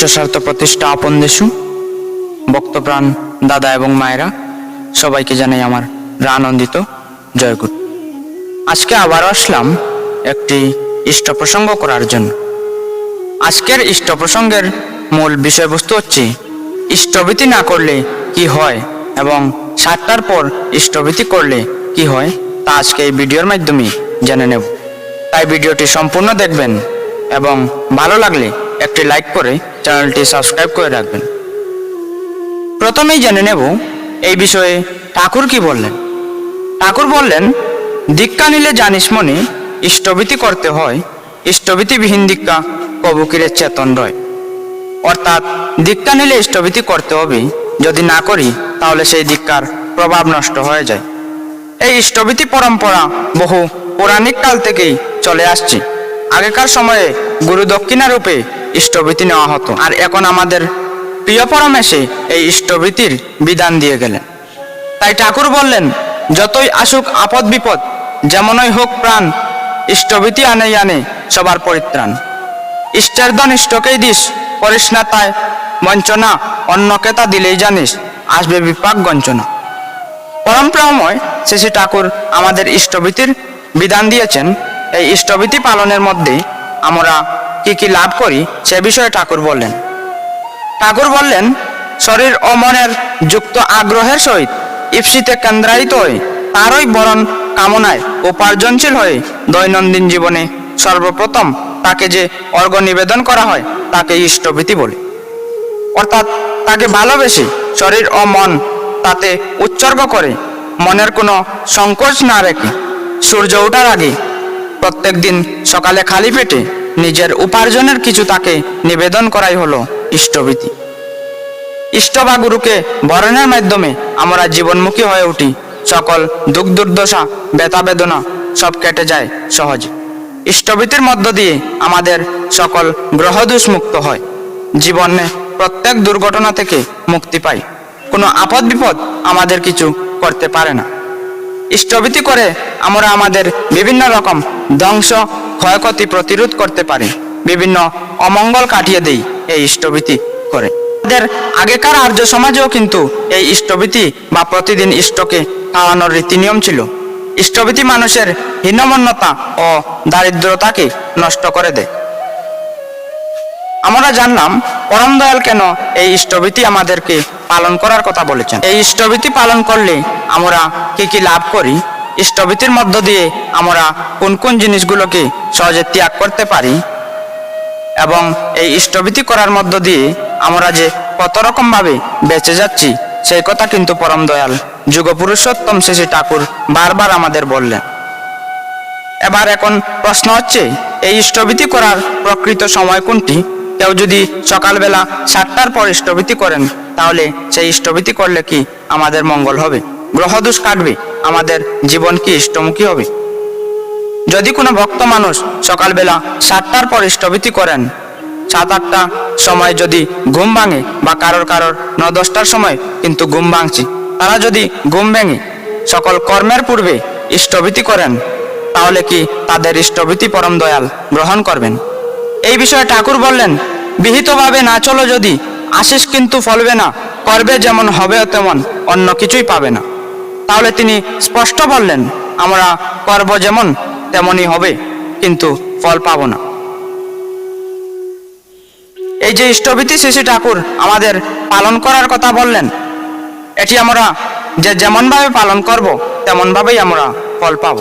ইষ্টস্বার্থ প্রতিষ্ঠা আপন দেশু। ভক্তপ্রাণ দাদা এবং মায়েরা, সবাইকে জানাই আমার আনন্দিত জয়গুরু। আজকে আবার আসলাম একটি ইষ্ট প্রসঙ্গ করার জন্য। আজকের ইষ্ট প্রসঙ্গের মূল বিষয়বস্তু হচ্ছে, ইষ্টভীতি না করলে কি হয় এবং সাতটার পর ইষ্টভীতি করলে কি হয়, তা আজকে এই ভিডিওর মাধ্যমে জেনে নেব। তাই ভিডিওটি সম্পূর্ণ দেখবেন এবং ভালো লাগলে একটি লাইক করে চ্যানেলটি সাবস্ক্রাইব করে রাখবেন। প্রথমেই জেনে নেব এই বিষয়ে ঠাকুর কি বললেন। ঠাকুর বললেন, দীক্ষা নিলে জানিস মনে, ইষ্টভীতি করতে হয়, ইষ্টভীতিবিহীন দীক্ষা কবুকিরের চেতন রয়। অর্থাৎ দীক্ষা নিলে ইষ্টভীতি করতে হবে, যদি না করি তাহলে সেই দীক্ষার প্রভাব নষ্ট হয়ে যায়। এই ইষ্টভীতি পরম্পরা বহু পৌরাণিক কাল থেকেই চলে আসছে। আগেকার সময়ে গুরু দক্ষিণা রূপে ইষ্টভীতি নেওয়া হতো। আর এখন আমাদের প্রিয় পরমেশে এই ইষ্টভীতির বিধান দিয়ে গেলেন। তাই ঠাকুর বললেন, যতই আসুক আপদ বিপদ, যেমনই হোক প্রাণ, ইষ্টভীতি আনেই আনে সবার পরিত্রাণ। ইষ্টের ধন ইষ্টকেই দিস, করিস না তাই বঞ্চনা, অন্যকে তা দিলেই জানিস, আসবে বিপাক গঞ্চনা। পরম্পরাময় শ্রী ঠাকুর আমাদের ইষ্টভীতির বিধান দিয়েছেন। এই ইষ্টভীতি পালনের মধ্যে আমরা কি কি লাভ করি সে বিষয়ে ঠাকুর বললেন। ঠাকুর বললেন, শরীর ও মনের যুক্ত আগ্রহের সহিত ইপসিতে কেন্দ্রায়িত হয়ে তারই বরণ কামনায় উপার্জনশীল হয়ে দৈনন্দিন জীবনে। সর্বপ্রথম তাকে যে অর্ঘ নিবেদন করা হয়, তাকে ইষ্টভীতি বলে। অর্থাৎ তাকে ভালোবেসে শরীর ও মন তাতে উৎসর্গ করে, মনের কোনো সংকোচ না রেখে সূর্য ওঠার আগে প্রত্যেক দিন সকালে খালি পেটে নিজের উপার্জনের কিছু তাকে নিবেদন করাই হলো ইষ্টভীতি। ইষ্ট বা গুরুকে বরণের মাধ্যমে আমরা জীবনমুখী হয়ে উঠি। সকল দুঃখ দুর্দশা ব্যথা বেদনা সব কেটে যায় সহজে। ইষ্টভীতির মধ্য দিয়ে আমাদের সকল গ্রহদোষ মুক্ত হয়। জীবনে প্রত্যেক দুর্ঘটনা থেকে মুক্তি পাই। কোনো আপদ বিপদ আমাদের কিছু করতে পারে না। ইষ্টভীতি করে আমরা আমাদের বিভিন্ন রকম ধ্বংস, ক্ষয়ক্ষতি প্রতিরোধ করতে পারি। বিভিন্ন অমঙ্গল কাটিয়ে দেই এই ইষ্টভীতি করে। আমাদের আগেকার আর্য সমাজেও কিন্তু এই ইষ্টভীতি বা প্রতিদিন ইষ্টকে খাওয়ানোর রীতি নিয়ম ছিল। ইষ্টভীতি মানুষের হীনমন্যতা ও দারিদ্রতাকে নষ্ট করে দেয়। আমরা জানলাম পরম দয়াল কেন এই ইষ্টভীতি আমাদেরকে পালন করার কথা বলেছেন। এই ইষ্টভীতি পালন করলে আমরা কি কি লাভ করি? ইষ্টভীতির মধ্য দিয়ে আমরা কোন কোন জিনিসগুলোকে সহজে ত্যাগ করতে পারি? এবং এই ইষ্টভীতি করার মধ্য দিয়ে আমরা যে কত রকম ভাবে বেঁচে যাচ্ছি, সেই কথা কিন্তু পরম দয়াল যুগপুরুষোত্তম শেষে ঠাকুর বারবার আমাদের বললেন। এবার এখন প্রশ্ন হচ্ছে, এই ইষ্টভীতি করার প্রকৃত সময় কোনটি? কেউ যদি সকালবেলা সাতটার পর ইষ্টভীতি করেন, তাহলে সেই ইষ্টভীতি করলে কি আমাদের মঙ্গল হবে? গ্রহদোষ কাটবে। আমাদের জীবন কি ইষ্টমুখী হবে? যদি কোনো ভক্ত মানুষ সকালবেলা সাতটার পর ইষ্টভীতি করেন সাত আটটা সময় যদি ঘুম ভাঙে বা কারোর কারোর ন দশটার সময় কিন্তু ঘুম ভাঙছে, তারা যদি ঘুম ভেঙে সকল কর্মের পূর্বে ইষ্টভীতি করেন, তাহলে কি তাদের ইষ্টভীতি পরম দয়াল গ্রহণ করবেন? এই বিষয়ে ঠাকুর বললেন, বিহিতভাবে না চলো যদি, আশিস কিন্তু ফলবে না, করবে যেমন হবে তেমন অন্য কিছুই পাবে না। তাহলে তিনি স্পষ্ট বললেন, আমরা করব যেমন তেমনই হবে, কিন্তু ফল পাবো না। এই যে ইষ্টভীতি শিশু ঠাকুর আমাদের পালন করার কথা বললেন, এটি আমরা যে যেমনভাবে পালন করব, তেমনভাবেই আমরা ফল পাব।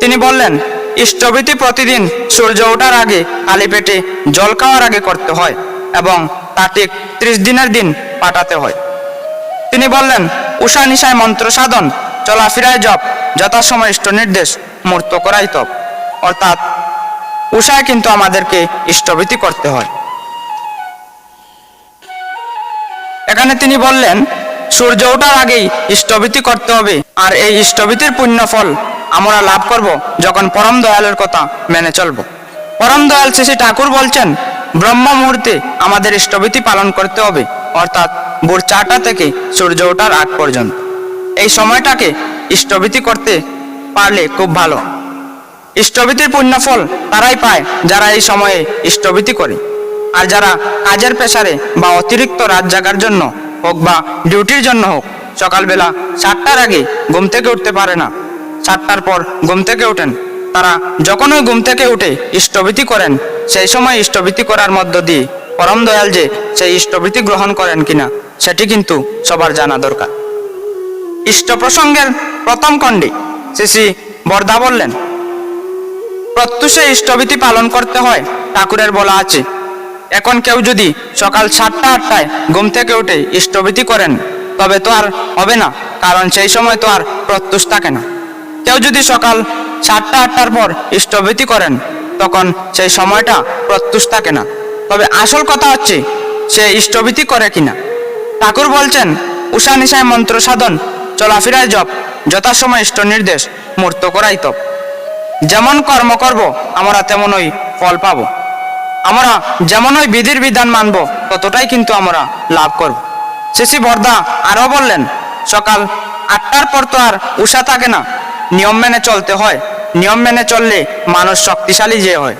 তিনি বললেন ইষ্টভীতি প্রতিদিন সূর্য ওঠার আগে খালি পেটে জল খাওয়ার আগে করতে হয় এবং তা ঠিক ত্রিশ দিনের দিন পাঠাতে হয়। তিনি বললেন, উষা নিশায় মন্ত্র সাধন, চলাফেরায় জপ, যথাসময় ইষ্ট নির্দেশ মূর্ত করাই তপ। অর্থাৎ উষায় কিন্তু আমাদেরকে ইষ্টভীতি করতে হয়। এখানে তিনি বললেন, সূর্য ওঠার আগেই ইষ্টভীতি করতে হবে, আর এই ইষ্টভীতির পুণ্য ফল আমরা লাভ করব যখন পরম দয়ালের কথা মেনে চলব। পরম দয়াল শেষে ঠাকুর বলছেন, ব্রহ্ম মুহূর্তে আমাদের ইষ্টভীতি পালন করতে হবে, অর্থাৎ ভোর চারটা থেকে সূর্য ওঠার আগ পর্যন্ত। এই সময়টাকে ইষ্টভীতি করতে পারলে খুব ভালো। ইষ্টভীতির পুণ্যফল তারাই পায় যারা এই সময়ে ইষ্টভীতি করে। আর যারা কাজের পেশারে বা অতিরিক্ত রাত জাগার জন্য হোক বা ডিউটির জন্য হোক, সকালবেলা সাতটার আগে ঘুম থেকে উঠতে পারে না। সাতটার পর ঘুম থেকে ওঠেন তারা যখনই ঘুম থেকে উঠে ইষ্টভীতি করেন, সেই সময় ইষ্টভীতি করার মধ্য দিয়ে পরম দয়াল যে সেই ইষ্টভীতি গ্রহণ করেন কিনা, সেটি কিন্তু সবার জানা দরকার। ইষ্ট প্রসঙ্গের প্রথম খণ্ডে শ্রী বরদা বললেন, প্রত্যুষে ইষ্টভীতি পালন করতে হয় ঠাকুরের বলা আছে। এখন কেউ যদি সকাল সাতটা আটটায় ঘুম থেকে উঠে ইষ্টভীতি করেন, তবে তো আর হবে না, কারণ সেই সময় তো আর প্রত্যুষ থাকে না। কেউ যদি সকাল সাতটা, আটটার পর ইষ্টভীতি করেন, তখন সেই সময়টা প্রত্যুষ থাকে না। তবে আসল কথা হচ্ছে, সে ইষ্টভীতি করে কিনা। ঠাকুর বলছেন, উষা নিশায় মন্ত্র সাধন, চলাফেরায় জপ, যথাসময় ইষ্ট নির্দেশ মূর্ত করাই তপ। যেমন কর্ম করব, আমরা তেমনই ফল পাব। আমরা যেমনই বিধির বিধান মানব, ততটাই কিন্তু আমরা লাভ করব। শেষি বর্দা আরও বললেন, সকাল আটটার পর তো আর উষা থাকে না নিয়ম মেনে চলতে হয়। নিয়ম মেনে চললে মানুষ শক্তিশালী যে হয়।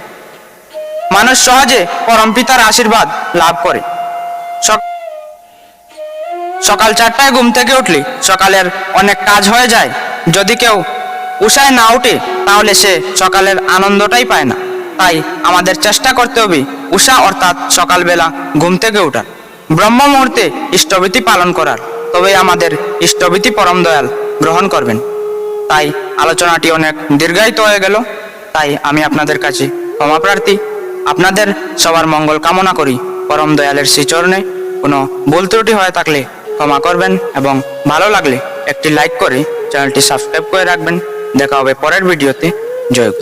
মানুষ সহজে পরমপিতার আশীর্বাদ লাভ করে। সক- সকাল চারটায় ঘুম থেকে উঠলে সকালের অনেক কাজ হয়ে যায়। যদি কেউ উষায় না উঠে, তাহলে সে সকালের আনন্দটাই পায় না। তাই আমাদের চেষ্টা করতে হবে উষা অর্থাৎ সকালবেলা ঘুম থেকে ওঠার ব্রহ্ম মুহূর্তে ইষ্টভীতি পালন করার। তবে আমাদের ইষ্টভীতি পরম দয়াল গ্রহণ করবেন। তাই আলোচনাটি অনেক দীর্ঘায়িত হয়ে গেল। তাই আমি আপনাদের কাছে ক্ষমা প্রার্থী। আপনাদের সবার মঙ্গল কামনা করি। পরম দয়ালের শ্রীচরণে কোনো ভুল ত্রুটি হয়ে থাকলে ক্ষমা করবেন এবং ভালো লাগলে একটি লাইক করে চ্যানেলটি সাবস্ক্রাইব করে রাখবেন। দেখা হবে পরের ভিডিওতে। জয়।